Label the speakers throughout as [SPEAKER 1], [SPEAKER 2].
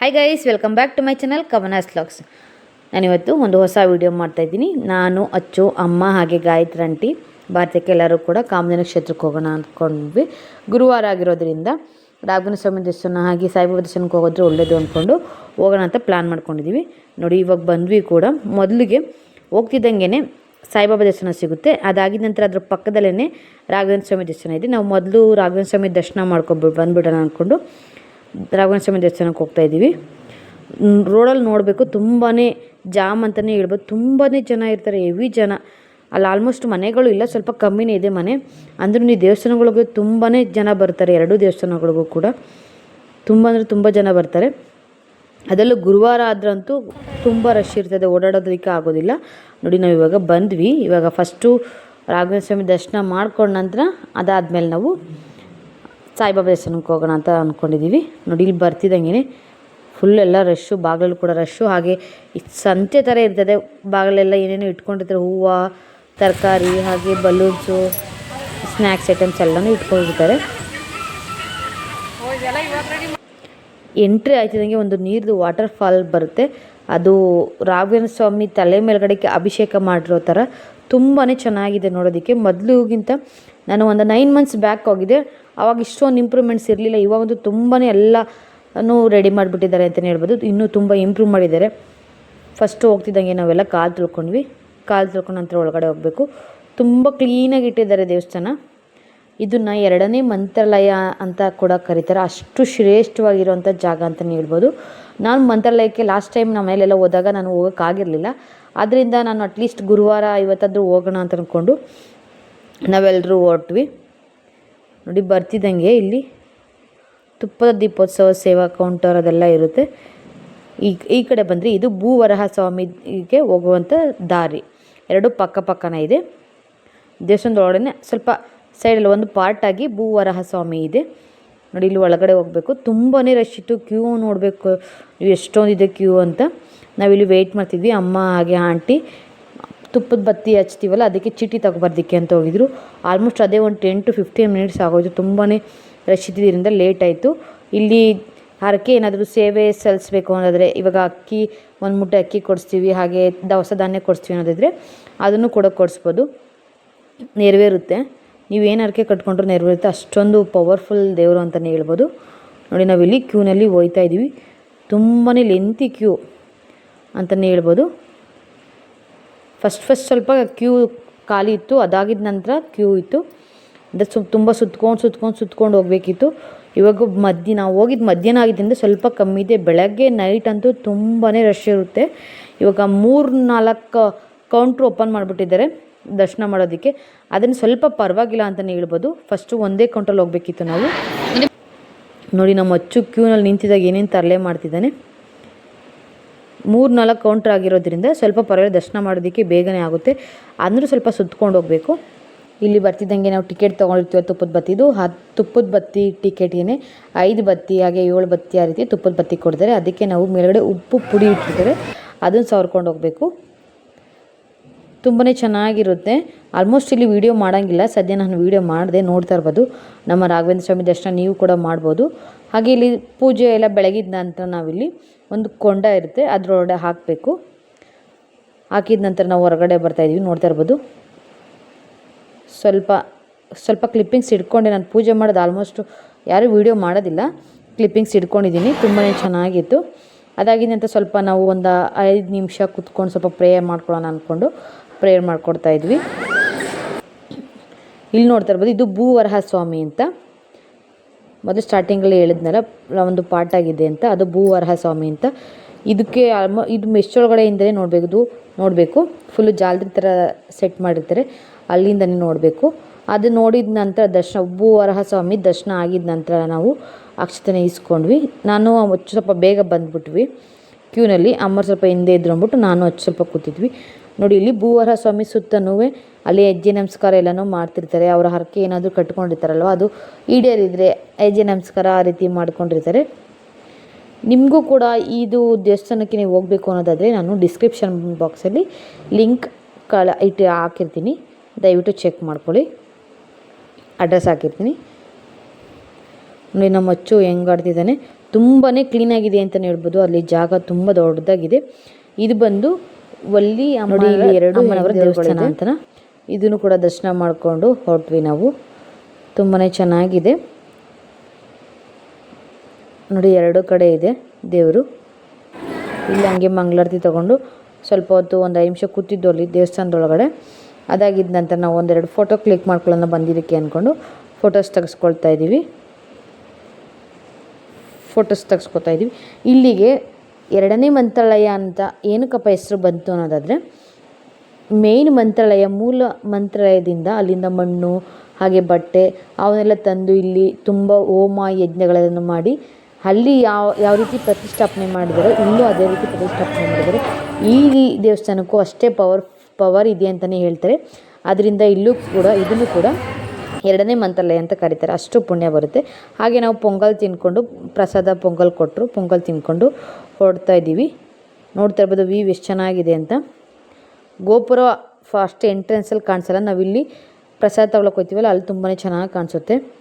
[SPEAKER 1] Hi guys welcome back to my channel Kavana's vlogs ನಾನಿವತ್ತು ಒಂದು ಹೊಸ ವಿಡಿಯೋ ಮಾಡ್ತಾಯಿದ್ದೀನಿ ನಾನು, ಅಚ್ಚು, ಅಮ್ಮ ಹಾಗೆ ಗಾಯತ್ರಿ ಆಂಟಿ, ಭಾರತಕ್ಕೆ ಎಲ್ಲರೂ ಕೂಡ ಕಾಮಧೇನು ಕ್ಷೇತ್ರಕ್ಕೆ ಹೋಗೋಣ ಅಂದ್ಕೊಂಡ್ವಿ ಗುರುವಾರ ಆಗಿರೋದ್ರಿಂದ ರಾಘವನ ಸ್ವಾಮಿ ದೇವಸ್ಥಾನ ಹಾಗೆ ಸಾಯಿಬಾಬಾ ದರ್ಶನಕ್ಕೆ ಹೋಗೋದ್ರೆ ಒಳ್ಳೆಯದು ಅಂದ್ಕೊಂಡು ಹೋಗೋಣ ಅಂತ ಪ್ಲ್ಯಾನ್ ಮಾಡ್ಕೊಂಡಿದ್ದೀವಿ ನೋಡಿ, ಇವಾಗ ಬಂದ್ವಿ ಕೂಡ. ಮೊದಲಿಗೆ ಹೋಗ್ತಿದ್ದಂಗೆ ಸಾಯಿಬಾಬಾ ದರ್ಶನ ಸಿಗುತ್ತೆ. ಅದಾಗಿದ ನಂತರ ಅದ್ರ ಪಕ್ಕದಲ್ಲೇ ರಾಘವೇಂದ್ರ ಸ್ವಾಮಿ ದೇವಸ್ಥಾನ ಇದೆ. ನಾವು ಮೊದಲು ರಾಘವೇಂದ್ರ ಸ್ವಾಮಿ ದರ್ಶನ ಮಾಡ್ಕೊಂಡು ಬಂದ್ಬಿಡೋಣ ಅಂದ್ಕೊಂಡು ರಾಘವೇಂದ್ರ ದೇವಸ್ಥಾನಕ್ಕೆ ಹೋಗ್ತಾ ಇದ್ದೀವಿ ರೋಡಲ್ಲಿ ನೋಡಬೇಕು ತುಂಬಾ ಜಾಮ್ ಅಂತಲೇ ಹೇಳ್ಬೋದು. ತುಂಬಾ ಜನ ಇರ್ತಾರೆ, ಹೆವಿ ಜನ. ಅಲ್ಲಿ ಆಲ್ಮೋಸ್ಟ್ ಮನೆಗಳು ಇಲ್ಲ, ಸ್ವಲ್ಪ ಕಮ್ಮಿನೇ ಇದೆ ಮನೆ. ಅಂದ್ರೂ ಈ ದೇವಸ್ಥಾನಗಳಿಗೆ ತುಂಬಾ ಜನ ಬರ್ತಾರೆ, ಎರಡೂ ದೇವಸ್ಥಾನಗಳಿಗೂ ಕೂಡ. ತುಂಬ ಅಂದರೆ ತುಂಬ ಜನ ಬರ್ತಾರೆ. ಅದರಲ್ಲೂ ಗುರುವಾರ ಆದ್ರಂತೂ ತುಂಬ ರಶ್ ಇರ್ತದೆ, ಓಡಾಡೋದಕ್ಕೆ ಆಗೋದಿಲ್ಲ. ನೋಡಿ, ನಾವು ಇವಾಗ ಬಂದ್ವಿ. ಇವಾಗ ಫಸ್ಟು ರಾಘವೇಂದ್ರ ಸ್ವಾಮಿ ದರ್ಶನ ಮಾಡ್ಕೊಂಡ ನಂತರ ಅದಾದಮೇಲೆ ನಾವು ಸಾಯಿಬಾಬಾ ದೇವಸ್ಥಾನಕ್ಕೆ ಹೋಗೋಣ ಅಂತ ಅಂದ್ಕೊಂಡಿದ್ದೀವಿ ನೋಡಿ, ಇಲ್ಲಿ ಬರ್ತಿದ್ದಂಗೆ ಫುಲ್ ಎಲ್ಲ ರಶ್ಶು ಬಾಗಿಲಲ್ಲಿ ಕೂಡ ರಶ್ಶು ಹಾಗೆ ಸಂತೆ ಥರ ಇರ್ತದೆ. ಬಾಗಿಲೆಲ್ಲ ಏನೇನೋ ಇಟ್ಕೊಂಡಿರ್ತಾರೆ. ಹೂವು, ತರಕಾರಿ, ಹಾಗೆ ಬಲೂನ್ಸು ಸ್ನ್ಯಾಕ್ಸ್ ಐಟಮ್ಸ್ ಎಲ್ಲನೂ ಇಟ್ಕೊಂಡಿರ್ತಾರೆ. ಎಂಟ್ರಿ ಆಯ್ತಿದಂಗೆ ಒಂದು ನೀರ್ದು ವಾಟರ್ ಫಾಲ್ ಬರುತ್ತೆ. ಅದು ರಾಘವೇಂದ್ರ ಸ್ವಾಮಿ ತಲೆ ಮೇಲ್ಗಡೆಗೆ ಅಭಿಷೇಕ ಮಾಡಿರೋ ಥರ ತುಂಬಾ ಚೆನ್ನಾಗಿದೆ ನೋಡೋದಕ್ಕೆ. ಮೊದಲುಗಿಂತ ನಾನು ಒಂದು ನೈನ್ ಮಂತ್ಸ್ ಬ್ಯಾಕ್ ಹೋಗಿದ್ದೆ. ಅವಾಗ ಇಷ್ಟೊಂದು ಇಂಪ್ರೂವ್ಮೆಂಟ್ಸ್ ಇರಲಿಲ್ಲ. ಇವಾಗಂತೂ ತುಂಬಾ ಎಲ್ಲನೂ ರೆಡಿ ಮಾಡಿಬಿಟ್ಟಿದ್ದಾರೆ ಅಂತಲೇ ಹೇಳ್ಬೋದು. ಇನ್ನೂ ತುಂಬ ಇಂಪ್ರೂವ್ ಮಾಡಿದ್ದಾರೆ. ಫಸ್ಟು ಹೋಗ್ತಿದ್ದಂಗೆ ನಾವೆಲ್ಲ ಕಾಲು ತಿಳ್ಕೊಂಡ್ವಿ. ಕಾಲು ತಿಳ್ಕೊಂಡು ನಂತರ ಒಳಗಡೆ ಹೋಗಬೇಕು. ತುಂಬ ಕ್ಲೀನಾಗಿ ಇಟ್ಟಿದ್ದಾರೆ ದೇವಸ್ಥಾನ. ಇದನ್ನು ಎರಡನೇ ಮಂತ್ರಾಲಯ ಅಂತ ಕೂಡ ಕರೀತಾರೆ. ಅಷ್ಟು ಶ್ರೇಷ್ಠವಾಗಿರುವಂಥ ಜಾಗ ಅಂತಲೇ ಹೇಳ್ಬೋದು. ನಾನು ಮಂತ್ರಾಲಯಕ್ಕೆ ಲಾಸ್ಟ್ ಟೈಮ್ ನಮ್ಮ ಮನೇಲೆಲ್ಲ ಹೋದಾಗ ನಾನು ಹೋಗೋಕ್ಕಾಗಿರಲಿಲ್ಲ. ಆದ್ದರಿಂದ ನಾನು ಅಟ್ಲೀಸ್ಟ್ ಗುರುವಾರ ಇವತ್ತಾದರೂ ಹೋಗೋಣ ಅಂತ ಅಂದ್ಕೊಂಡು ನಾವೆಲ್ಲರೂ ಹೊರಟ್ವಿ. ನೋಡಿ ಬರ್ತಿದ್ದಂಗೆ ಇಲ್ಲಿ. ತುಪ್ಪದ ದೀಪೋತ್ಸವ ಸೇವಾ ಕೌಂಟರ್ ಅದೆಲ್ಲ ಇರುತ್ತೆ. ಈ ಈ ಕಡೆ ಬಂದರೆ ಇದು ಭೂವರಹ ಸ್ವಾಮಿಗೆ ಹೋಗುವಂಥ ದಾರಿ. ಎರಡು ಪಕ್ಕ ಪಕ್ಕನ ಇದೆ. ದೇವಸ್ಥಾನದೊಳಗಡೆ ಸ್ವಲ್ಪ ಸೈಡಲ್ಲಿ ಒಂದು ಪಾರ್ಟಾಗಿ ಭೂವರಹ ಸ್ವಾಮಿ ಇದೆ. ನೋಡಿ ಇಲ್ಲಿ ಒಳಗಡೆ ಹೋಗಬೇಕು. ತುಂಬಾ ರಶ್ ಇತ್ತು. ಕ್ಯೂ ನೋಡಬೇಕು. ಎಷ್ಟೊಂದಿದೆ ಕ್ಯೂ ಅಂತ. ನಾವಿಲ್ಲಿ ವೆಯ್ಟ್ ಮಾಡ್ತಿದ್ವಿ. ಅಮ್ಮ ಹಾಗೆ ಆಂಟಿ ತುಪ್ಪದ ಬತ್ತಿ ಹಚ್ತೀವಲ್ಲ, ಅದಕ್ಕೆ ಚೀಟಿ ತಗೊಬರ್ದಿಕ್ಕೆ ಅಂತ ಹೋಗಿದ್ರು. ಆಲ್ಮೋಸ್ಟ್ ಅದೇ ಒಂದು ಟೆನ್ ಟು ಫಿಫ್ಟೀನ್ ಮಿನಿಟ್ಸ್ ಆಗೋಯ್ತು. ತುಂಬಾ ರಶ್ ಇದ್ದಿದ್ದರಿಂದ ಲೇಟ್ ಆಯಿತು. ಇಲ್ಲಿ ಹರಕೆ ಏನಾದರೂ ಸೇವೆ ಸಲ್ಲಿಸ್ಬೇಕು ಅನ್ನೋದಾದರೆ, ಇವಾಗ ಅಕ್ಕಿ, ಒಂದು ಮುಟ್ಟೆ ಅಕ್ಕಿ ಕೊಡಿಸ್ತೀವಿ, ಹಾಗೆ ದವಸ ಧಾನ್ಯ ಕೊಡಿಸ್ತೀವಿ ಅನ್ನೋದಿದ್ರೆ, ಅದನ್ನು ಕೂಡ ಕೊಡಿಸ್ಬೋದು. ನೆರವೇರುತ್ತೆ. ನೀವೇನು ಹರಕೆ ಕಟ್ಕೊಂಡ್ರು ನೆರವೇರುತ್ತೆ. ಅಷ್ಟೊಂದು ಪವರ್ಫುಲ್ ದೇವರು ಅಂತಲೇ ಹೇಳ್ಬೋದು. ನೋಡಿ ನಾವಿಲ್ಲಿ ಕ್ಯೂನಲ್ಲಿ ಹೋಯ್ತಾ ಇದ್ದೀವಿ ತುಂಬಾ ಲೆಂತಿ ಕ್ಯೂ ಅಂತಲೇ ಹೇಳ್ಬೋದು. ಫಸ್ಟ್ ಫಸ್ಟ್ ಸ್ವಲ್ಪ ಕ್ಯೂ ಖಾಲಿ ಇತ್ತು, ಅದಾಗಿದ ನಂತರ ಕ್ಯೂ ಇತ್ತು. ಅಂದರೆ ಸು ತುಂಬ ಸುತ್ಕೊಂಡು ಸುತ್ಕೊಂಡು ಸುತ್ಕೊಂಡು ಹೋಗಬೇಕಿತ್ತು. ಇವಾಗ ಮಧ್ಯ, ನಾವು ಹೋಗಿದ್ದು ಮಧ್ಯಾಹ್ನ ಆಗಿದ್ದರಿಂದ ಸ್ವಲ್ಪ ಕಮ್ಮಿ ಇದೆ. ಬೆಳಗ್ಗೆ ನೈಟ್ ಅಂತೂ ತುಂಬಾ ರಶ್ ಇರುತ್ತೆ. ಇವಾಗ ಮೂರು ನಾಲ್ಕು ಕೌಂಟ್ರ್ ಓಪನ್ ಮಾಡಿಬಿಟ್ಟಿದ್ದಾರೆ ದರ್ಶನ ಮಾಡೋದಕ್ಕೆ. ಅದನ್ನು ಸ್ವಲ್ಪ ಪರವಾಗಿಲ್ಲ ಅಂತಲೇ ಹೇಳ್ಬೋದು. ಫಸ್ಟು ಒಂದೇ ಕೌಂಟ್ರಲ್ಲಿ ಹೋಗಬೇಕಿತ್ತು ನಾವು. ನೋಡಿ ನಮ್ಮ ಅಚ್ಚು ಕ್ಯೂನಲ್ಲಿ ನಿಂತಿದ್ದಾಗ ಏನೇನು ತರಲೆ ಮಾಡ್ತಿದ್ದಾನೆ. ಮೂರು ನಾಲ್ಕು ಕೌಂಟ್ರ್ ಆಗಿರೋದ್ರಿಂದ ಸ್ವಲ್ಪ ಪರವಾಗಿಲ್ಲ, ದರ್ಶನ ಮಾಡೋದಕ್ಕೆ ಬೇಗನೆ ಆಗುತ್ತೆ. ಅಂದರೂ ಸ್ವಲ್ಪ ಸುತ್ಕೊಂಡು ಹೋಗಬೇಕು. ಇಲ್ಲಿ ಬರ್ತಿದ್ದಂಗೆ ನಾವು ಟಿಕೆಟ್ ತೊಗೊಂಡಿರ್ತೀವಿ ತುಪ್ಪದ ಬತ್ತಿದು. ಆ ತುಪ್ಪದ ಬತ್ತಿ ಟಿಕೆಟ್ಗೆ ಐದು ಬತ್ತಿ, ಹಾಗೆ ಏಳು ಬತ್ತಿ ಆ ರೀತಿ ತುಪ್ಪದ ಬತ್ತಿ ಕೊಡ್ತಾರೆ. ಅದಕ್ಕೆ ನಾವು ಮೇಲುಗಡೆ ಉಪ್ಪು ಪುಡಿ ಇಟ್ಟಿರ್ತಾರೆ. ಅದನ್ನು ಸವರ್ಕೊಂಡು ಹೋಗಬೇಕು. ತುಂಬಾ ಚೆನ್ನಾಗಿರುತ್ತೆ. ಆಲ್ಮೋಸ್ಟ್ ಇಲ್ಲಿ ವೀಡಿಯೋ ಮಾಡೋಂಗಿಲ್ಲ. ಸದ್ಯ ನಾನು ವೀಡಿಯೋ ಮಾಡಿದೆ, ನೋಡ್ತಾ ಇರ್ಬೋದು. ನಮ್ಮ ರಾಘವೇಂದ್ರ ಸ್ವಾಮಿ ದರ್ಶನ ನೀವು ಕೂಡ ಮಾಡ್ಬೋದು. ಹಾಗೆ ಇಲ್ಲಿ ಪೂಜೆ ಎಲ್ಲ ಬೆಳಗಿದ ನಂತರ ನಾವಿಲ್ಲಿ ಒಂದು ಕೊಂಡ ಇರುತ್ತೆ, ಅದರೊಳಗಡೆ ಹಾಕಬೇಕು. ಹಾಕಿದ ನಂತರ ನಾವು ಹೊರಗಡೆ ಬರ್ತಾ ಬರ್ತಾಯಿದ್ದೀವಿ ನೋಡ್ತಾ ಇರ್ಬೋದು. ಸ್ವಲ್ಪ ಸ್ವಲ್ಪ ಕ್ಲಿಪ್ಪಿಂಗ್ಸ್ ಇಟ್ಕೊಂಡೆ ನಾನು ಪೂಜೆ ಮಾಡೋದು ಆಲ್ಮೋಸ್ಟು ಯಾರೂ ವೀಡಿಯೋ ಮಾಡೋದಿಲ್ಲ. ಕ್ಲಿಪ್ಪಿಂಗ್ಸ್ ಇಟ್ಕೊಂಡಿದ್ದೀನಿ ತುಂಬಾ ಚೆನ್ನಾಗಿತ್ತು. ಅದಾಗಿದ್ದ ನಂತರ ಸ್ವಲ್ಪ ನಾವು ಒಂದು ಐದು ನಿಮಿಷ ಕುತ್ಕೊಂಡು ಸ್ವಲ್ಪ ಪ್ರೇಯರ್ ಮಾಡ್ಕೊಳ್ಳೋಣ ಅಂದ್ಕೊಂಡು ಪ್ರೇಯರ್ ಮಾಡ್ಕೊಡ್ತಾ ಇದ್ವಿ. ಇಲ್ಲಿ ನೋಡ್ತಾ ಇರ್ಬೋದು, ಇದು ಭೂವರಹ ಸ್ವಾಮಿ ಅಂತ. ಮೊದಲು ಸ್ಟಾರ್ಟಿಂಗಲ್ಲಿ ಹೇಳಿದ್ನಲ್ಲ ಒಂದು ಪಾರ್ಟ್ ಆಗಿದೆ ಅಂತ, ಅದು ಭೂವರಹ ಸ್ವಾಮಿ ಅಂತ. ಇದಕ್ಕೆ ಆಲ್ಮ ಇದು ಮೆಷ್ಟೊಳಗಡೆಯಿಂದಲೇ ನೋಡಬೇಕು ನೋಡಬೇಕು. ಫುಲ್ಲು ಜಾಲರಿ ಥರ ಸೆಟ್ ಮಾಡಿರ್ತಾರೆ, ಅಲ್ಲಿಂದನೇ ನೋಡಬೇಕು. ಅದು ನೋಡಿದ ನಂತರ ದರ್ಶನ, ಭೂವರಹ ಸ್ವಾಮಿ ದರ್ಶನ ಆಗಿದ ನಂತರ ನಾವು ಅಕ್ಷತೆನ ಇಸ್ಕೊಂಡ್ವಿ. ನಾನು ಸ್ವಲ್ಪ ಬೇಗ ಬಂದುಬಿಟ್ವಿ. ಕ್ಯೂನಲ್ಲಿ ಅಮ್ಮ ಸ್ವಲ್ಪ ಹಿಂದೆ ಇದ್ರು ಅಂದ್ಬಿಟ್ಟು ನಾನು ಅಚ್ಚು ಸ್ವಲ್ಪ ಕೂತಿದ್ವಿ. ನೋಡಿ, ಇಲ್ಲಿ ಭೂವರ ಸ್ವಾಮಿ ಸುತ್ತನೂ ಅಲ್ಲಿ ಹೆಜ್ಜೆ ನಮಸ್ಕಾರ ಎಲ್ಲನೂ ಮಾಡ್ತಿರ್ತಾರೆ. ಅವರ ಹರಕೆ ಏನಾದರೂ ಕಟ್ಕೊಂಡಿರ್ತಾರಲ್ವ, ಅದು ಈಡೇರಿದರೆ ಹೆಜ್ಜೆ ನಮಸ್ಕಾರ ಆ ರೀತಿ ಮಾಡ್ಕೊಂಡಿರ್ತಾರೆ. ನಿಮಗೂ ಕೂಡ ಇದು ದೇವಸ್ಥಾನಕ್ಕೆ ನೀವು ಹೋಗಬೇಕು ಅನ್ನೋದಾದರೆ ನಾನು ಡಿಸ್ಕ್ರಿಪ್ಷನ್ ಬಾಕ್ಸಲ್ಲಿ ಲಿಂಕ್ ಕಳ ಇಟ್ಟು ಹಾಕಿರ್ತೀನಿ. ದಯವಿಟ್ಟು ಚೆಕ್ ಮಾಡ್ಕೊಳ್ಳಿ. ಅಡ್ರೆಸ್ ಹಾಕಿರ್ತೀನಿ. ನೋಡಿ, ನಮ್ಮ ಅಚ್ಚು ಹೆಂಗಾಡ್ತಿದ್ದಾನೆ ತುಂಬಾ ಕ್ಲೀನಾಗಿದೆ ಅಂತಲೇ ಹೇಳ್ಬೋದು. ಅಲ್ಲಿ ಜಾಗ ತುಂಬ ದೊಡ್ಡದಾಗಿದೆ. ಇದು ಬಂದು ವಲ್ಲಿ ನೋಡಿ ಇಲ್ಲಿ ಎರಡು ಅಮ್ಮನವರ ದೇವಸ್ಥಾನ ಅಂತ ಇದನ್ನು ಕೂಡ ದರ್ಶನ ಮಾಡಿಕೊಂಡು ಹೊರಟ್ವಿ ನಾವು. ತುಂಬಾ ಚೆನ್ನಾಗಿದೆ. ನೋಡಿ ಎರಡು ಕಡೆ ಇದೆ ದೇವರು. ಇಲ್ಲಿ ಹಂಗೆ ಮಂಗಳಾರತಿ ತಗೊಂಡು ಸ್ವಲ್ಪ ಹೊತ್ತು ಒಂದು ಐದು ನಿಮಿಷ ಕೂತಿದ್ದು ಅಲ್ಲಿ ದೇವಸ್ಥಾನದೊಳಗಡೆ. ಅದಾಗಿದ್ದ ನಂತರ ನಾವು ಒಂದೆರಡು ಫೋಟೋ ಕ್ಲಿಕ್ ಮಾಡ್ಕೊಳ್ಳೋಣ ಬಂದಿದ್ದಕ್ಕೆ ಅಂದ್ಕೊಂಡು ಫೋಟೋಸ್ ತೆಗೆಸ್ಕೊಳ್ತಾ ಇದ್ದೀವಿ. ಫೋಟೋಸ್ ತೆಗೆಸ್ಕೊತಾ ಇದ್ದೀವಿ. ಇಲ್ಲಿಗೆ ಎರಡನೇ ಮಂತ್ರಾಲಯ ಅಂತ ಏನಕ್ಕಪ್ಪ ಹೆಸರು ಬಂತು ಅನ್ನೋದಾದರೆ ಮೇಯ್ನ್ ಮಂತ್ರಾಲಯ, ಮೂಲ ಮಂತ್ರಾಲಯದಿಂದ ಅಲ್ಲಿಂದ ಮಣ್ಣು, ಹಾಗೆ ಬಟ್ಟೆ, ಅವನ್ನೆಲ್ಲ ತಂದು ಇಲ್ಲಿ ತುಂಬ ಹೋಮ ಯಜ್ಞಗಳನ್ನು ಮಾಡಿ, ಅಲ್ಲಿ ಯಾವ ಯಾವ ರೀತಿ ಪ್ರತಿಷ್ಠಾಪನೆ ಮಾಡಿದಾರೋ, ಇಲ್ಲೂ ಅದೇ ರೀತಿ ಪ್ರತಿಷ್ಠಾಪನೆ ಮಾಡಿದ್ದಾರೆ ಈ ದೇವಸ್ಥಾನಕ್ಕೂ ಅಷ್ಟೇ ಪವರ್ ಪವರ್ ಇದೆ ಅಂತಲೇ ಹೇಳ್ತಾರೆ. ಅದರಿಂದ ಇಲ್ಲೂ ಕೂಡ, ಇದನ್ನು ಕೂಡ ಎರಡನೇ ಮಂತ್ರಾಲಯ ಅಂತ ಕರೀತಾರೆ. ಅಷ್ಟು ಪುಣ್ಯ ಬರುತ್ತೆ. ಹಾಗೆ ನಾವು ಪೊಂಗಲ್ ತಿನ್ಕೊಂಡು, ಪ್ರಸಾದ ಪೊಂಗಲ್ ಕೊಟ್ಟರು ಪೊಂಗಲ್ ತಿನ್ಕೊಂಡು ಹೊಡ್ತಾ ಇದ್ದೀವಿ. ನೋಡ್ತಾ ಇರ್ಬೋದು ವ್ಯೂ ಎಷ್ಟು ಚೆನ್ನಾಗಿದೆ ಅಂತ. ಗೋಪುರ ಫಸ್ಟ್ ಎಂಟ್ರೆನ್ಸಲ್ಲಿ ಕಾಣಿಸಲ್ಲ. ನಾವಿಲ್ಲಿ ಪ್ರಸಾದ ತಗೊಳಕ್ಕೆ ಹೋಗ್ತೀವಲ್ಲ, ಅಲ್ಲಿ ತುಂಬಾ ಚೆನ್ನಾಗಿ ಕಾಣಿಸುತ್ತೆ.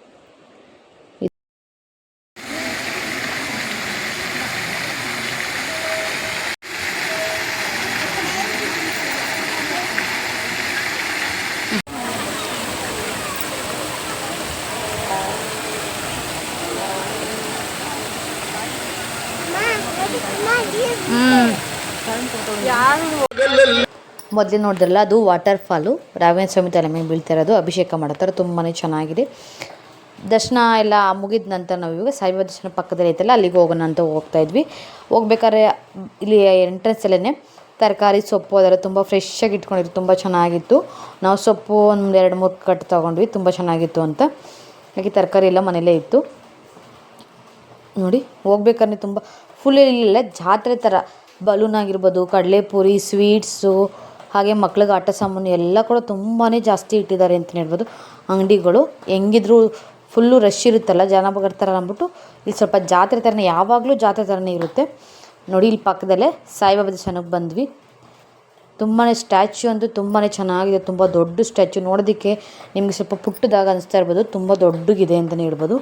[SPEAKER 1] ಮೊದಲೇ ನೋಡಿದ್ರಲ್ಲ, ಅದು ವಾಟರ್ ಫಾಲು ರಾಘವೇಂದ್ರ ಸ್ವಾಮಿ ತಲೆ ಮೇಲೆ ಬೀಳ್ತಾ ಇರೋದು. ಅಭಿಷೇಕ ಮಾಡ್ತಾರೆ. ತುಂಬಾ ಚೆನ್ನಾಗಿದೆ. ದರ್ಶನ ಎಲ್ಲ ಮುಗಿದ ನಂತರ ನಾವು ಇವಾಗ ಸಾಯಿಬಾಬಾ ದರ್ಶನ ಪಕ್ಕದಲ್ಲಿ ಐತಲ್ಲ, ಅಲ್ಲಿಗೆ ಹೋಗೋಣ ಅಂತ ಹೋಗ್ತಾ ಇದ್ವಿ. ಹೋಗ್ಬೇಕಾದ್ರೆ ಇಲ್ಲಿ ಎಂಟ್ರೆನ್ಸಲ್ಲೇ ತರಕಾರಿ, ಸೊಪ್ಪು ಅದೆಲ್ಲ ತುಂಬ ಫ್ರೆಶ್ಶಾಗಿ ಇಟ್ಕೊಂಡಿದ್ರು. ತುಂಬ ಚೆನ್ನಾಗಿತ್ತು. ನಾವು ಸೊಪ್ಪು ಒಂದು ಎರಡು ಮೂರು ಕಟ್ ತೊಗೊಂಡ್ವಿ. ತುಂಬ ಚೆನ್ನಾಗಿತ್ತು ಅಂತ. ಹಾಗೆ ತರಕಾರಿ ಎಲ್ಲ ಮನೇಲೇ ಇತ್ತು. ನೋಡಿ, ಹೋಗ್ಬೇಕಾದ್ರೆ ತುಂಬ ಫುಲ್ ಇಲ್ಲ, ಜಾತ್ರೆ ಥರ ಬಲೂನ್ ಆಗಿರ್ಬೋದು, ಕಡಲೆಪುರಿ ಸ್ವೀಟ್ಸು ಹಾಗೆ ಮಕ್ಳಿಗೆ ಆಟ ಸಾಮಾನು ಎಲ್ಲ ಕೂಡ ತುಂಬಾ ಜಾಸ್ತಿ ಇಟ್ಟಿದ್ದಾರೆ ಅಂತಲೇ ಹೇಳ್ಬೋದು. ಅಂಗಡಿಗಳು ಹೆಂಗಿದ್ರು ಫುಲ್ಲು ರಶ್ ಇರುತ್ತಲ್ಲ ಜನ ಬರ್ತಾರೆ ಅಂದ್ಬಿಟ್ಟು ಇಲ್ಲಿ ಸ್ವಲ್ಪ ಜಾತ್ರೆ ಥರನೇ, ಯಾವಾಗಲೂ ಜಾತ್ರೆ ಥರನೇ ಇರುತ್ತೆ. ನೋಡಿ ಇಲ್ಲಿ ಪಕ್ಕದಲ್ಲೇ ಸಾಯಿಬಾಬಾ ದರ್ಶನಕ್ಕೆ ಬಂದ್ವಿ. ತುಂಬಾ ಸ್ಟ್ಯಾಚ್ಯೂ ಅಂತೂ ತುಂಬಾ ಚೆನ್ನಾಗಿದೆ, ತುಂಬ ದೊಡ್ಡ ಸ್ಟ್ಯಾಚ್ಯೂ ನೋಡೋದಕ್ಕೆ ನಿಮಗೆ ಸ್ವಲ್ಪ ಪುಟ್ಟದಾಗ ಅನಿಸ್ತಾ ಇರ್ಬೋದು, ತುಂಬ ದೊಡ್ಡಗಿದೆ ಅಂತಲೇ ಹೇಳ್ಬೋದು.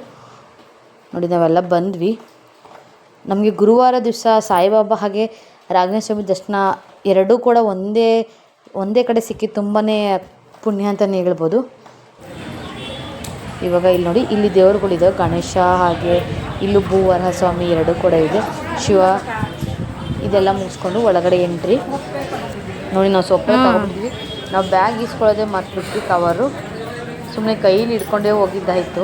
[SPEAKER 1] ನೋಡಿ, ನಾವೆಲ್ಲ ಬಂದ್ವಿ. ನಮಗೆ ಗುರುವಾರ ದಿವಸ ಸಾಯಿಬಾಬಾ ಹಾಗೆ ರಾಘವೇಂದ್ರ ದರ್ಶನ ಎರಡೂ ಕೂಡ ಒಂದೇ ಒಂದೇ ಕಡೆ ಸಿಕ್ಕಿ ತುಂಬಾ ಪುಣ್ಯ ಅಂತಲೇ ಹೇಳ್ಬೋದು. ಇವಾಗ ಇಲ್ಲಿ ನೋಡಿ ಇಲ್ಲಿ ದೇವರುಗಳಿದೆ ಗಣೇಶ ಹಾಗೆ ಇಲ್ಲೂ ಭೂವರಹ ಸ್ವಾಮಿ ಎರಡೂ ಕೂಡ ಇದೆ. ಶಿವ ಇದೆಲ್ಲ ಮುಗಿಸ್ಕೊಂಡು ಒಳಗಡೆ ಎಂಟ್ರಿ. ನೋಡಿ ನಾವು ಸೊಪ್ಪೆ ತಗೊಂಡಿದ್ವಿ. ನಾವು ಬ್ಯಾಗ್ ಇಸ್ಕೊಳ್ಳೋದೇ ಮರ್ತ್ಬಿಟ್ವಿ ಕವರು. ಸುಮ್ಮನೆ ಕೈಲಿ ಹಿಡ್ಕೊಂಡೇ ಹೋಗಿದ್ದಾಯಿತು.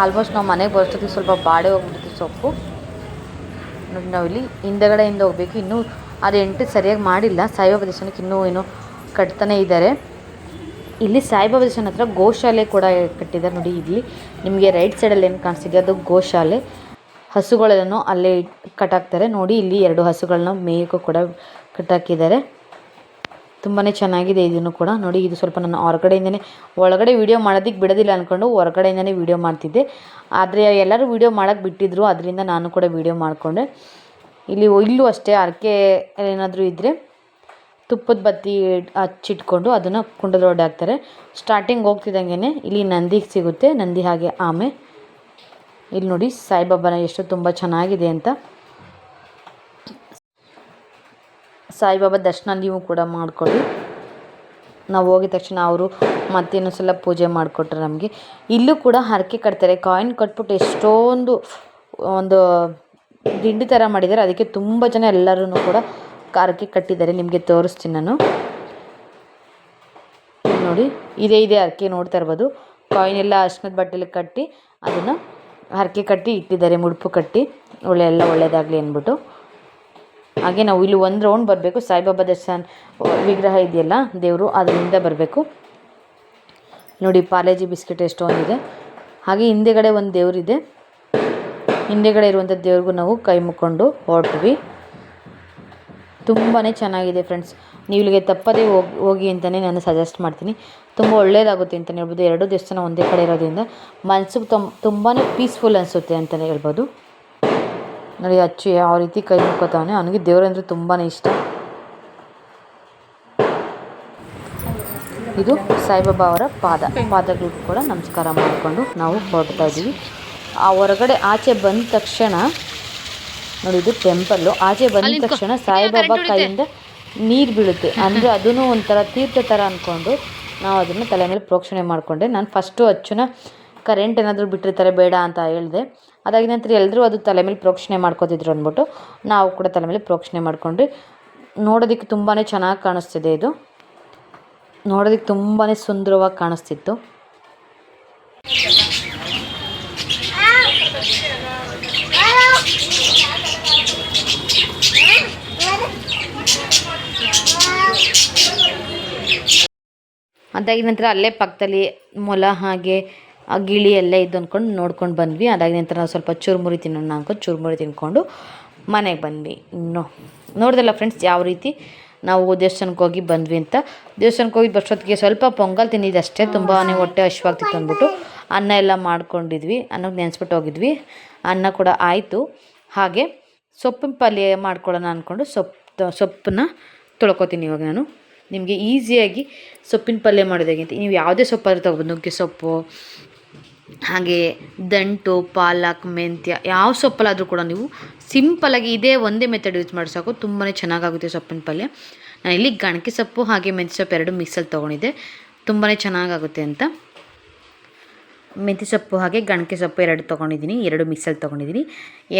[SPEAKER 1] ಆಲ್ಮೋಸ್ಟ್ ನಾವು ಮನೆಗೆ ಬರ್ತಿದ್ವಿ ಸ್ವಲ್ಪ ಬಾಡೆ ಹೋಗ್ಬಿಡ್ತೀವಿ ಸೊಪ್ಪು. ನೋಡಿ ನಾವಿಲ್ಲಿ ಹಿಂದೆಗಡೆಯಿಂದ ಹೋಗಬೇಕು. ಇನ್ನೂ ಅದು ಎಂಟ್ರಿ ಸರಿಯಾಗಿ ಮಾಡಿಲ್ಲ. ಸಾಯಿಬಾಬಾ ದರ್ಶನಕ್ಕೆ ಇನ್ನೂ ಏನು ಕಟ್ತಾನೇ ಇದ್ದಾರೆ. ಇಲ್ಲಿ ಸಾಯಿಬಾಬಾ ದರ್ಶನ ಹತ್ರ ಗೋಶಾಲೆ ಕೂಡ ಕಟ್ಟಿದ್ದಾರೆ ನೋಡಿ ಇಲ್ಲಿ. ನಿಮಗೆ ರೈಟ್ ಸೈಡಲ್ಲಿ ಏನು ಕಾಣಿಸ್ತಿದೆ? ಅದು ಗೋಶಾಲೆ. ಹಸುಗಳನ್ನು ಅಲ್ಲೇ ಕಟ್ಟಾಕ್ತಾರೆ. ನೋಡಿ ಇಲ್ಲಿ ಎರಡು ಹಸುಗಳನ್ನ ಮೇಯಕ್ಕೂ ಕೂಡ ಕಟ್ಟಾಕಿದ್ದಾರೆ. ತುಂಬಾ ಚೆನ್ನಾಗಿದೆ ಇದನ್ನು ಕೂಡ. ನೋಡಿ ಇದು ಸ್ವಲ್ಪ ನಾನು ಹೊರಗಡೆಯಿಂದನೇ, ಒಳಗಡೆ ವೀಡಿಯೋ ಮಾಡೋದಕ್ಕೆ ಬಿಡೋದಿಲ್ಲ ಅಂದ್ಕೊಂಡು ಹೊರಗಡೆಯಿಂದನೇ ವೀಡಿಯೋ ಮಾಡ್ತಿದ್ದೆ. ಆದರೆ ಎಲ್ಲರೂ ವೀಡಿಯೋ ಮಾಡೋಕ್ಕೆ ಬಿಟ್ಟಿದ್ರು. ಅದರಿಂದ ನಾನು ಕೂಡ ವೀಡಿಯೋ ಮಾಡಿಕೊಂಡೆ. ಇಲ್ಲಿ ಇಲ್ಲೂ ಅಷ್ಟೇ ಅರಕೆ ಏನಾದರೂ ಇದ್ದರೆ ತುಪ್ಪದ ಬತ್ತಿ ಹಚ್ಚಿಟ್ಕೊಂಡು ಅದನ್ನು ಕುಂಡದೊಳಗೆ ಹಾಕ್ತಾರೆ. ಸ್ಟಾರ್ಟಿಂಗ್ ಹೋಗ್ತಿದ್ದಂಗೆ ಇಲ್ಲಿ ನಂದಿಗೆ ಸಿಗುತ್ತೆ. ನಂದಿ ಹಾಗೆ ಆಮೆ. ಇಲ್ಲಿ ನೋಡಿ ಸಾಯಿಬಾಬಾನ ಎಷ್ಟು ತುಂಬ ಚೆನ್ನಾಗಿದೆ ಅಂತ. ಸಾಯಿಬಾಬಾ ದರ್ಶನ ನೀವು ಕೂಡ ಮಾಡಿಕೊಳ್ಳಿ. ನಾವು ಹೋಗಿದ ತಕ್ಷಣ ಅವರು ಮತ್ತೇನು ಸಲ ಪೂಜೆ ಮಾಡಿಕೊಟ್ರು ನಮಗೆ. ಇಲ್ಲೂ ಕೂಡ ಹರಕೆ ಕಟ್ತಾರೆ. ಕಾಯಿನ್ ಕಟ್ಬಿಟ್ಟು ಎಷ್ಟೊಂದು ಒಂದು ದಿಂಡು ಥರ ಮಾಡಿದ್ದಾರೆ. ಅದಕ್ಕೆ ತುಂಬ ಜನ ಎಲ್ಲರೂ ಕೂಡ ಹರಕೆ ಕಟ್ಟಿದ್ದಾರೆ. ನಿಮಗೆ ತೋರಿಸ್ತೀನಿ ನಾನು. ನೋಡಿ, ಇದೇ, ಇದೆ ಹರಕೆ ನೋಡ್ತಾ ಇರ್ಬೋದು. ಕಾಯಿನ್ ಎಲ್ಲ ಅರ್ಶಿನದ ಬಟ್ಟೆಲಿ ಕಟ್ಟಿ ಅದನ್ನು ಹರಕೆ ಕಟ್ಟಿ ಇಟ್ಟಿದ್ದಾರೆ. ಮುಡುಪು ಕಟ್ಟಿ. ಒಳ್ಳೆ, ಎಲ್ಲ ಒಳ್ಳೆಯದಾಗಲಿ ಅಂದ್ಬಿಟ್ಟು. ಹಾಗೆ ನಾವು ಇಲ್ಲಿ ಒಂದು ರೌಂಡ್ ಬರಬೇಕು. ಸಾಯಿಬಾಬಾ ದರ್ಶನ್ ವಿಗ್ರಹ ಇದೆಯಲ್ಲ ದೇವರು, ಅದರಿಂದ ಬರಬೇಕು. ನೋಡಿ, ಪಾಲೇಜಿ ಬಿಸ್ಕೆಟ್ ಎಷ್ಟೊಂದಿದೆ. ಹಾಗೆ ಹಿಂದೆಗಡೆ ಒಂದು ದೇವರಿದೆ. ಹಿಂದೆಗಡೆ ಇರುವಂಥ ದೇವ್ರಿಗೂ ನಾವು ಕೈ ಮುಕ್ಕೊಂಡು ಹೊರಟ್ವಿ. ತುಂಬಾ ಚೆನ್ನಾಗಿದೆ ಫ್ರೆಂಡ್ಸ್ ನೀವು ಇಲ್ಲಿಗೆ ತಪ್ಪದೇ ಹೋಗಿ ಹೋಗಿ ಅಂತಲೇ ನಾನು ಸಜೆಸ್ಟ್ ಮಾಡ್ತೀನಿ. ತುಂಬ ಒಳ್ಳೆಯದಾಗುತ್ತೆ ಅಂತಲೇ ಹೇಳ್ಬೋದು. ಎರಡೂ ದೇವಸ್ಥಾನ ಒಂದೇ ಕಡೆ ಇರೋದ್ರಿಂದ ಮನಸ್ಸಿಗೆ ತುಂಬ ತುಂಬಾ ಪೀಸ್ಫುಲ್ ಅನಿಸುತ್ತೆ ಅಂತಲೇ ಹೇಳ್ಬೋದು. ನೋಡಿ, ಅಚ್ಚು ಯಾವ ರೀತಿ ಕೈ ಮುಕ್ಕೋತಾವನೆ ಅವನಿಗೆ ದೇವರಂದ್ರೆ ತುಂಬಾ ಇಷ್ಟ. ಇದು ಸಾಯಿಬಾಬಾ ಅವರ ಪಾದ. ಪಾದಗಳಿಗೂ ಕೂಡ ನಮಸ್ಕಾರ ಮಾಡಿಕೊಂಡು ನಾವು ಹೊರಡ್ತಾ ಇದ್ದೀವಿ. ಆ ಹೊರಗಡೆ ಆಚೆ ಬಂದ ತಕ್ಷಣ ನೋಡಿ ಇದು ಟೆಂಪಲ್ಲು ಆಚೆ ಬಂದ ತಕ್ಷಣ ಸಾಯಿಬಾಬಾ ಕೈಯಿಂದ ನೀರು ಬೀಳುತ್ತೆ. ಅಂದರೆ ಅದೂ ಒಂಥರ ತೀರ್ಥ ಥರ ಅಂದ್ಕೊಂಡು ನಾವು ಅದನ್ನು ತಲೆ ಮೇಲೆ ಪ್ರೋಕ್ಷಣೆ ಮಾಡಿಕೊಂಡೆ. ನಾನು ಫಸ್ಟು ಅಚ್ಚುನ ಕರೆಂಟ್ ಏನಾದರೂ ಬಿಟ್ಟಿರ್ತಾರೆ ಬೇಡ ಅಂತ ಹೇಳಿದೆ. ಅದಾಗಿದ ನಂತರ ಎಲ್ಲರೂ ಅದು ತಲೆ ಮೇಲೆ ಪ್ರೋಕ್ಷಣೆ ಮಾಡ್ಕೋತಿದ್ರು ಅಂದ್ಬಿಟ್ಟು ನಾವು ಕೂಡ ತಲೆ ಮೇಲೆ ಪ್ರೋಕ್ಷಣೆ ಮಾಡ್ಕೊಂಡ್ರಿ ನೋಡೋದಕ್ಕೆ ತುಂಬಾ ಚೆನ್ನಾಗಿ ಕಾಣಿಸ್ತಿದೆ ಇದು. ನೋಡೋದಕ್ಕೆ ತುಂಬಾ ಸುಂದರವಾಗಿ ಕಾಣಿಸ್ತಿತ್ತು. ಅದಾಗಿದ ನಂತರ ಅಲ್ಲೇ ಪಕ್ಕದಲ್ಲಿ ಮೊಲ ಹಾಗೆ, ಆ ಗಿಳಿ ಎಲ್ಲ ಇದ್ದು ಅಂದ್ಕೊಂಡು ನೋಡ್ಕೊಂಡು ಬಂದ್ವಿ. ಅದಾಗಿ ನಂತರ ನಾವು ಸ್ವಲ್ಪ ಚುರುಮುರಿ ತಿನ್ನೋಣ ಅಂದ್ಕೊಂಡು ಚುರುಮುರಿ ತಿನ್ಕೊಂಡು ಮನೆಗೆ ಬಂದ್ವಿ. ನೋ ನೋಡ್ದಲ್ಲ ಫ್ರೆಂಡ್ಸ್ ಯಾವ ರೀತಿ ನಾವು ದೇವಸ್ಥಾನಕ್ಕೆ ಹೋಗಿ ಬಂದ್ವಿ ಅಂತ. ದೇವಸ್ಥಾನಕ್ಕೆ ಹೋಗಿ ಬಷ್ಟೊತ್ತಿಗೆ ಸ್ವಲ್ಪ ಪೊಂಗಲ್ ತಿಂದಿದ್ದು ಅಷ್ಟೇ. ತುಂಬಾ ಹೊಟ್ಟೆ ಹಶ್ವಾಗ್ತಿತ್ತು ಅಂದ್ಬಿಟ್ಟು ಅನ್ನ ಎಲ್ಲ ಮಾಡ್ಕೊಂಡಿದ್ವಿ. ಅನ್ನಕ್ಕೆ ನೆನೆಸ್ಬಿಟ್ಟು ಹೋಗಿದ್ವಿ. ಅನ್ನ ಕೂಡ ಆಯಿತು. ಹಾಗೆ ಸೊಪ್ಪಿನ ಪಲ್ಯ ಮಾಡ್ಕೊಳ್ಳೋಣ ಅಂದ್ಕೊಂಡು ಸೊಪ್ಪು, ಸೊಪ್ಪನ್ನ ತೊಳ್ಕೊತೀನಿ ಇವಾಗ ನಾನು. ನಿಮಗೆ ಈಸಿಯಾಗಿ ಸೊಪ್ಪಿನ ಪಲ್ಯ ಮಾಡೋದಾಗಿ ಅಂತ. ನೀವು ಯಾವುದೇ ಸೊಪ್ಪಾದ್ರೂ ತೊಗೊಬೋದು. ನುಗ್ಗೆ ಸೊಪ್ಪು, ಹಾಗೆ ದಂಟು, ಪಾಲಕ್, ಮೆಂತ್ಯ, ಯಾವ ಸೊಪ್ಪಲ್ಲಾದರೂ ಕೂಡ ನೀವು ಸಿಂಪಲಾಗಿ ಇದೇ ಒಂದೇ ಮೆಥಡ್ ಯೂಸ್ ಮಾಡಿ ಸಾಕು. ತುಂಬಾ ಚೆನ್ನಾಗಾಗುತ್ತೆ ಸೊಪ್ಪಿನ ಪಲ್ಯ. ನಾನು ಇಲ್ಲಿ ಗಣಕಿ ಸೊಪ್ಪು ಹಾಗೆ ಮೆಂತ್ಯ ಸೊಪ್ಪು ಎರಡು ಮಿಕ್ಸಲ್ಲಿ ತೊಗೊಂಡಿದ್ದೆ. ತುಂಬಾ ಚೆನ್ನಾಗಾಗುತ್ತೆ ಅಂತ. ಮೆಂತ್ಯ ಸೊಪ್ಪು ಹಾಗೆ ಗಣಕೆ ಸೊಪ್ಪು ಎರಡು ತೊಗೊಂಡಿದ್ದೀನಿ, ಎರಡು ಮಿಕ್ಸಲ್ಲಿ ತೊಗೊಂಡಿದ್ದೀನಿ.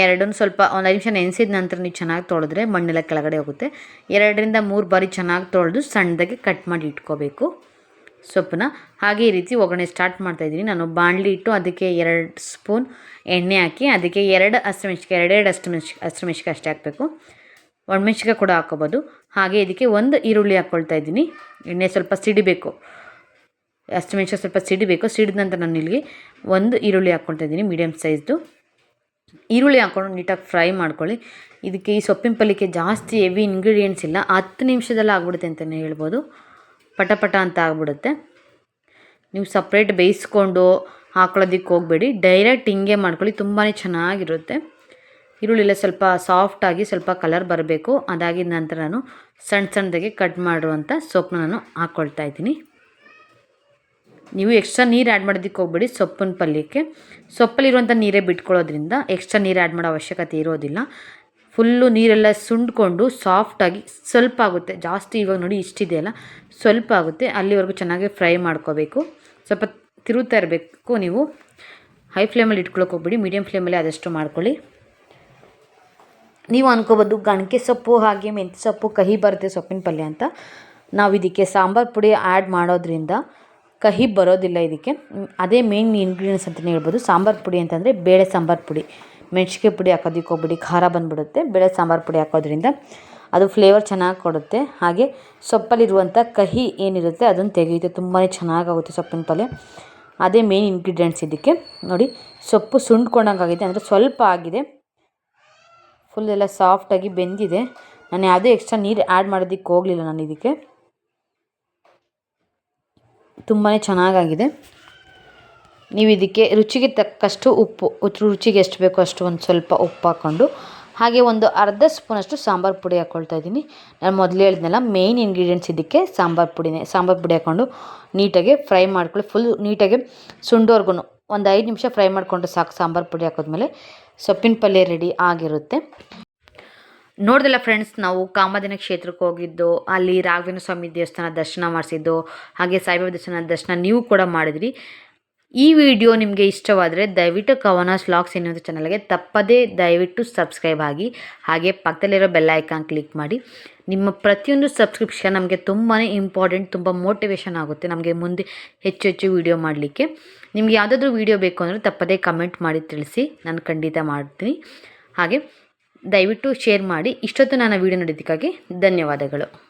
[SPEAKER 1] ಎರಡನ್ನು ಸ್ವಲ್ಪ ಒಂದು ನಿಮಿಷ ನೆನೆಸಿದ ನಂತರ ನೀವು ಚೆನ್ನಾಗಿ ತೊಳೆದ್ರೆ ಮಣ್ಣೆಲ್ಲ ಕೆಳಗಡೆ ಹೋಗುತ್ತೆ. ಎರಡರಿಂದ ಮೂರು ಬಾರಿ ಚೆನ್ನಾಗಿ ತೊಳೆದು ಸಣ್ಣದಾಗಿ ಕಟ್ ಮಾಡಿ ಇಟ್ಕೋಬೇಕು ಸೊಪ್ಪನ್ನ. ಹಾಗೆ ಈ ರೀತಿ ಒಗ್ಗರಣೆ ಸ್ಟಾರ್ಟ್ ಮಾಡ್ತಾಯಿದ್ದೀನಿ ನಾನು ಬಾಣಲಿ ಇಟ್ಟು ಅದಕ್ಕೆ ಎರಡು ಸ್ಪೂನ್ ಎಣ್ಣೆ ಹಾಕಿ, ಅದಕ್ಕೆ ಎರಡು ಹಸಿಮೆಣ್ಸಿಕಾಯಿ ಎರಡೆರಡು ಮೆಣ್ಸಿ ಹಸಿಮೆಣ್ಸಿಕಾಯಿ ಅಷ್ಟೇ ಹಾಕಬೇಕು. ಒಣಮೆಣ್ಸಿಕಾಯಿ ಕೂಡ ಹಾಕೋಬೋದು ಹಾಗೆ ಇದಕ್ಕೆ ಒಂದು ಈರುಳ್ಳಿ ಹಾಕ್ಕೊಳ್ತಾ ಇದ್ದೀನಿ. ಎಣ್ಣೆ ಸ್ವಲ್ಪ ಸಿಡಿಬೇಕು. ಹಸಿಮೆಣ್ಸಿಕಾಯಿ ಸ್ವಲ್ಪ ಸಿಡಿಬೇಕು ಸಿಡಿದ ನಂತರ ನಾನು ಇಲ್ಲಿಗೆ ಒಂದು ಈರುಳ್ಳಿ ಹಾಕ್ಕೊಳ್ತಾ ಇದ್ದೀನಿ ಮೀಡಿಯಮ್ ಸೈಜ್ದು ಈರುಳ್ಳಿ ಹಾಕ್ಕೊಂಡು ನೀಟಾಗಿ ಫ್ರೈ ಮಾಡ್ಕೊಳ್ಳಿ. ಇದಕ್ಕೆ ಈ ಸೊಪ್ಪಿನ ಪಲ್ಯಕ್ಕೆ ಜಾಸ್ತಿ ಹೆವಿ ಇಂಗ್ರೀಡಿಯೆಂಟ್ಸ್ ಇಲ್ಲ. ಹತ್ತು ನಿಮಿಷದಲ್ಲಿ ಆಗ್ಬಿಡುತ್ತೆ ಅಂತಲೇ ಹೇಳ್ಬೋದು. ಪಟ ಪಟ ಅಂತ ಆಗ್ಬಿಡುತ್ತೆ. ನೀವು ಸಪ್ರೇಟ್ ಬೇಯಿಸ್ಕೊಂಡು ಹಾಕೊಳ್ಳೋದಕ್ಕೆ ಹೋಗಬೇಡಿ. ಡೈರೆಕ್ಟ್ ಹಿಂಗೆ ಮಾಡ್ಕೊಳ್ಳಿ. ತುಂಬಾ ಚೆನ್ನಾಗಿರುತ್ತೆ. ಈರುಳ್ಳಿಲ್ಲ ಸ್ವಲ್ಪ ಸಾಫ್ಟಾಗಿ ಸ್ವಲ್ಪ ಕಲರ್ ಬರಬೇಕು. ಅದಾಗಿದ ನಂತರ ನಾನು ಸಣ್ಣ ಸಣ್ಣದಾಗಿ ಕಟ್ ಮಾಡುವಂಥ ಸೊಪ್ಪನ್ನ ನಾನು ಹಾಕ್ಕೊಳ್ತಾ ಇದ್ದೀನಿ. ನೀವು ಎಕ್ಸ್ಟ್ರಾ ನೀರು ಆ್ಯಡ್ ಮಾಡೋದಕ್ಕೆ ಹೋಗ್ಬೇಡಿ ಸೊಪ್ಪಿನ ಪಲ್ಯಕ್ಕೆ. ಸೊಪ್ಪಲ್ಲಿರುವಂಥ ನೀರೇ ಬಿಟ್ಕೊಳ್ಳೋದ್ರಿಂದ ಎಕ್ಸ್ಟ್ರಾ ನೀರು ಆ್ಯಡ್ ಮಾಡೋ ಅವಶ್ಯಕತೆ ಇರೋದಿಲ್ಲ. ಫುಲ್ಲು ನೀರೆಲ್ಲ ಸುಂಡ್ಕೊಂಡು ಸಾಫ್ಟಾಗಿ ಸ್ವಲ್ಪ ಆಗುತ್ತೆ. ಜಾಸ್ತಿ ಇವಾಗ ನೋಡಿ ಇಷ್ಟಿದೆಯಲ್ಲ ಸ್ವಲ್ಪ ಆಗುತ್ತೆ. ಅಲ್ಲಿವರೆಗೂ ಚೆನ್ನಾಗಿ ಫ್ರೈ ಮಾಡ್ಕೋಬೇಕು. ಸ್ವಲ್ಪ ತಿರುಗ್ತಾ ಇರಬೇಕು ನೀವು. ಹೈ ಫ್ಲೇಮಲ್ಲಿ ಇಟ್ಕೊಳಕ್ಕೆ ಹೋಗ್ಬಿಡಿ. ಮೀಡಿಯಮ್ ಫ್ಲೇಮಲ್ಲಿ ಆದಷ್ಟು ಮಾಡ್ಕೊಳ್ಳಿ. ನೀವು ಅನ್ಕೋಬೋದು ಗಣಕೆ ಸೊಪ್ಪು ಹಾಗೆ ಮೆಂತ್ಯ ಸೊಪ್ಪು ಕಹಿ ಬರುತ್ತೆ ಸೊಪ್ಪಿನ ಪಲ್ಯ ಅಂತ. ನಾವು ಇದಕ್ಕೆ ಸಾಂಬಾರು ಪುಡಿ ಆ್ಯಡ್ ಮಾಡೋದ್ರಿಂದ ಕಹಿ ಬರೋದಿಲ್ಲ ಇದಕ್ಕೆ. ಅದೇ ಮೇನ್ ಇಂಗ್ರೀಡಿಯೆಂಟ್ಸ್ ಅಂತಲೇ ಹೇಳ್ಬೋದು. ಸಾಂಬಾರು ಪುಡಿ ಅಂತಂದರೆ ಬೇಳೆ ಸಾಂಬಾರು ಪುಡಿ. ಮೆಣಸಿಗೆ ಪುಡಿ ಹಾಕೋದಕ್ಕೆ ಹೋಗ್ಬಿಡಿ, ಖಾರ ಬಂದುಬಿಡುತ್ತೆ. ಬೇಳೆ ಸಾಂಬಾರು ಪುಡಿ ಹಾಕೋದ್ರಿಂದ ಅದು ಫ್ಲೇವರ್ ಚೆನ್ನಾಗಿ ಕೊಡುತ್ತೆ. ಹಾಗೆ ಸೊಪ್ಪಲ್ಲಿರುವಂಥ ಕಹಿ ಏನಿರುತ್ತೆ ಅದನ್ನು ತೆಗೆಯುತ್ತೆ. ತುಂಬಾ ಚೆನ್ನಾಗಾಗುತ್ತೆ ಸೊಪ್ಪಿನ ಪಲ್ಯ. ಅದೇ ಮೇನ್ ಇಂಗ್ರೀಡಿಯೆಂಟ್ಸ್ ಇದಕ್ಕೆ. ನೋಡಿ, ಸೊಪ್ಪು ಸುಂಡ್ಕೊಂಡಂಗಾಗಿದೆ. ಅಂದರೆ ಸ್ವಲ್ಪ ಆಗಿದೆ. ಫುಲ್ ಎಲ್ಲ ಸಾಫ್ಟಾಗಿ ಬೆಂದಿದೆ. ನಾನು ಯಾವುದೇ ಎಕ್ಸ್ಟ್ರಾ ನೀರು ಆ್ಯಡ್ ಮಾಡೋದಕ್ಕೆ ಹೋಗಲಿಲ್ಲ ನಾನು ಇದಕ್ಕೆ. ತುಂಬಾ ಚೆನ್ನಾಗಾಗಿದೆ. ನೀವು ಇದಕ್ಕೆ ರುಚಿಗೆ ತಕ್ಕಷ್ಟು ಉಪ್ಪು, ರುಚಿಗೆ ಎಷ್ಟು ಬೇಕೋ ಅಷ್ಟು ಒಂದು ಸ್ವಲ್ಪ ಉಪ್ಪು ಹಾಕ್ಕೊಂಡು, ಹಾಗೆ ಒಂದು ಅರ್ಧ ಸ್ಪೂನಷ್ಟು ಸಾಂಬಾರು ಪುಡಿ ಹಾಕ್ಕೊಳ್ತಾ ಇದ್ದೀನಿ. ನಾನು ಮೊದಲು ಹೇಳಿದ್ನಲ್ಲ ಮೇಯ್ನ್ ಇಂಗ್ರೀಡಿಯೆಂಟ್ಸ್ ಇದಕ್ಕೆ ಸಾಂಬಾರು ಪುಡಿನೇ, ಸಾಂಬಾರು ಪುಡಿ ಹಾಕ್ಕೊಂಡು ನೀಟಾಗಿ ಫ್ರೈ ಮಾಡ್ಕೊಳ್ಳಿ ಫುಲ್ ನೀಟಾಗಿ ಸುಂಡೋರ್ಗು ಒಂದು ಐದು ನಿಮಿಷ ಫ್ರೈ ಮಾಡಿಕೊಂಡು ಸಾಕು, ಸಾಂಬಾರು ಪುಡಿ ಹಾಕಿದ್ಮೇಲೆ ಸೊಪ್ಪಿನ ಪಲ್ಯ ರೆಡಿ ಆಗಿರುತ್ತೆ. ನೋಡ್ದಲ್ಲ ಫ್ರೆಂಡ್ಸ್ ನಾವು ಕಾಮದಿನ ಕ್ಷೇತ್ರಕ್ಕೆ ಹೋಗಿದ್ದು, ಅಲ್ಲಿ ರಾಘವೇಂದ್ರ ಸ್ವಾಮಿ ದೇವಸ್ಥಾನ ದರ್ಶನ ಮಾಡಿಸಿದ್ದು, ಹಾಗೆ ಸಾಯಿಬಾಬಾ ದೇವಸ್ಥಾನ ದರ್ಶನ ನೀವು ಕೂಡ ಮಾಡಿದ್ರಿ. ಈ ವಿಡಿಯೋ ನಿಮಗೆ ಇಷ್ಟವಾದರೆ ದಯವಿಟ್ಟು ಕವನ ಸ್ಲಾಗ್ಸ್ ಎನ್ನುವಂಥ ಚಾನಲ್ಗೆ ತಪ್ಪದೇ ದಯವಿಟ್ಟು ಸಬ್ಸ್ಕ್ರೈಬ್ ಆಗಿ, ಹಾಗೆ ಪಕ್ಕದಲ್ಲಿರೋ ಬೆಲ್ ಐಕಾನ್ ಕ್ಲಿಕ್ ಮಾಡಿ. ನಿಮ್ಮ ಪ್ರತಿಯೊಂದು ಸಬ್ಸ್ಕ್ರಿಪ್ಷನ್ ನಮಗೆ ತುಂಬಾ ಇಂಪಾರ್ಟೆಂಟ್ ತುಂಬ ಮೋಟಿವೇಶನ್ ಆಗುತ್ತೆ ನಮಗೆ ಮುಂದೆ ಹೆಚ್ಚು ಹೆಚ್ಚು ವೀಡಿಯೋ ಮಾಡಲಿಕ್ಕೆ. ನಿಮ್ಗೆ ಯಾವುದಾದ್ರೂ ವೀಡಿಯೋ ಬೇಕು ಅಂದರೆ ತಪ್ಪದೇ ಕಮೆಂಟ್ ಮಾಡಿ ತಿಳಿಸಿ, ನಾನು ಖಂಡಿತ ಮಾಡ್ತೀನಿ. ಹಾಗೆ ದಯವಿಟ್ಟು ಶೇರ್ ಮಾಡಿ. ಇಷ್ಟೊತ್ತು ನಾನು ವಿಡಿಯೋ ನೋಡಿದ್ದಕ್ಕಾಗಿ ಧನ್ಯವಾದಗಳು.